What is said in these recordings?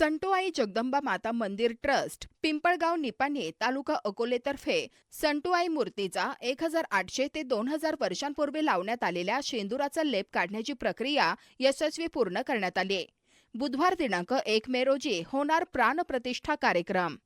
संटोआई जगदंबा माता मंदिर ट्रस्ट पिंपळगाव निपाणी तालुका अकोलेतर्फे संटोआई मूर्तीचा एक हजार आठशे ते दोन हजार वर्षांपूर्वी लावण्यात आलेल्या शेंदुराचा लेप काढण्याची प्रक्रिया यशस्वी पूर्ण करण्यात आली. बुधवार दिनांक एक मे रोजी होणार प्राणप्रतिष्ठा कार्यक्रम.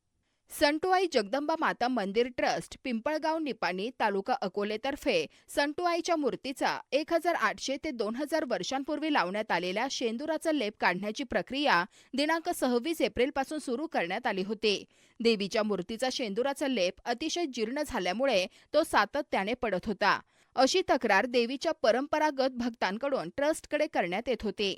संटुआई जगदंबा माता मंदिर ट्रस्ट पिंपळगाव निपाणी तालुका अकोलेतर्फे संटुआईच्या मूर्तीचा एक हजार आठशे ते दोन हजार वर्षांपूर्वी लावण्यात आलेल्या शेंदुराचा लेप काढण्याची प्रक्रिया दिनांक सव्वीस एप्रिलपासून सुरू करण्यात आली होती. देवीच्या मूर्तीचा शेंदुराचा लेप अतिशय जीर्ण झाल्यामुळे तो सातत्याने पडत होता. अशी तक्रार देवीच्या परंपरागत भक्तांकडून ट्रस्टकडे करण्यात येत होती.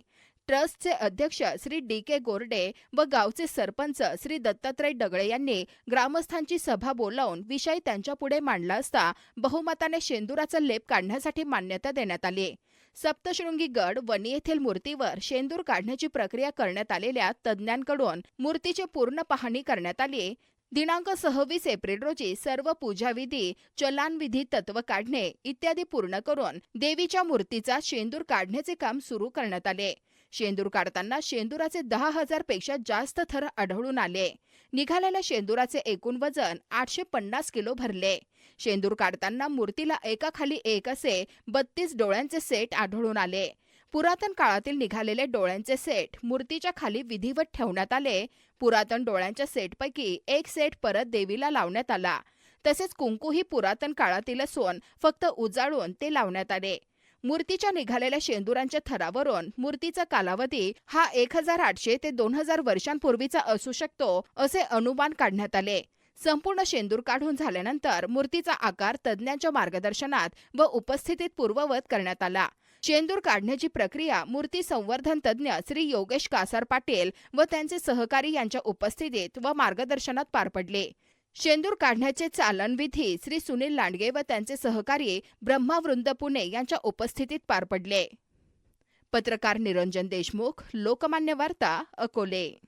ट्रस्टचे अध्यक्ष श्री डी के गोरडे व गावचे सरपंच श्री दत्तात्रय डगळे यांनी ग्रामस्थांची सभा बोलावून विषय त्यांच्यापुढे मांडला असता बहुमताने शेंदुराचा लेप काढण्यासाठी मान्यता देण्यात आली. सप्तशृंगी गड वणी येथील मूर्तीवर शेंदूर काढण्याची प्रक्रिया करण्यात आलेल्या तज्ज्ञांकडून मूर्तीची पूर्ण पाहणी करण्यात आली. दिनांक सहावीस एप्रिल रोजी सर्व पूजाविधी चलानविधी तत्व काढणे इत्यादी पूर्ण करून देवीच्या मूर्तीचा शेंदूर काढण्याचे काम सुरू करण्यात आले. शेंदूर काढताना शेंदुराचे दहा हजारपेक्षा जास्त थर आढळून आले. निघालेल्या शेंदुराचे एकूण वजन आठशे पन्नास किलो भरले. शेंदूर काढताना मूर्तीला एकाखाली एक असे बत्तीस डोळ्यांचे सेट आढळून आले. पुरातन काळातील निघालेले डोळ्यांचे सेट मूर्तीच्या खाली विधिवत ठेवण्यात आले. पुरातन डोळ्यांच्या सेटपैकी एक सेट परत देवीला लावण्यात आला. तसेच कुंकूही पुरातन काळातील असून फक्त उजाळून ते लावण्यात आले. मूर्तीच्या निघालेल्या शेंदुरांच्या थरावरून मूर्तीचा कालावधी हा एक हजार आठशे ते दोन हजार वर्षांपूर्वीचा असू शकतो असे अनुमान काढण्यात आले. संपूर्ण शेंदूर काढून झाल्यानंतर मूर्तीचा आकार तज्ज्ञांच्या मार्गदर्शनात व उपस्थितीत पूर्ववत करण्यात आला. शेंदूर काढण्याची प्रक्रिया मूर्ती संवर्धन तज्ज्ञ श्री योगेश कासार पाटील व त्यांचे सहकारी यांच्या उपस्थितीत व मार्गदर्शनात पार पडले. शेंदूर काढण्याचे चालनविधी श्री सुनील लांडगे व त्यांचे सहकारी ब्रह्मावृंद पुणे यांच्या उपस्थितीत पार पडले. पत्रकार निरंजन देशमुख लोकमान्य वार्ता अकोले.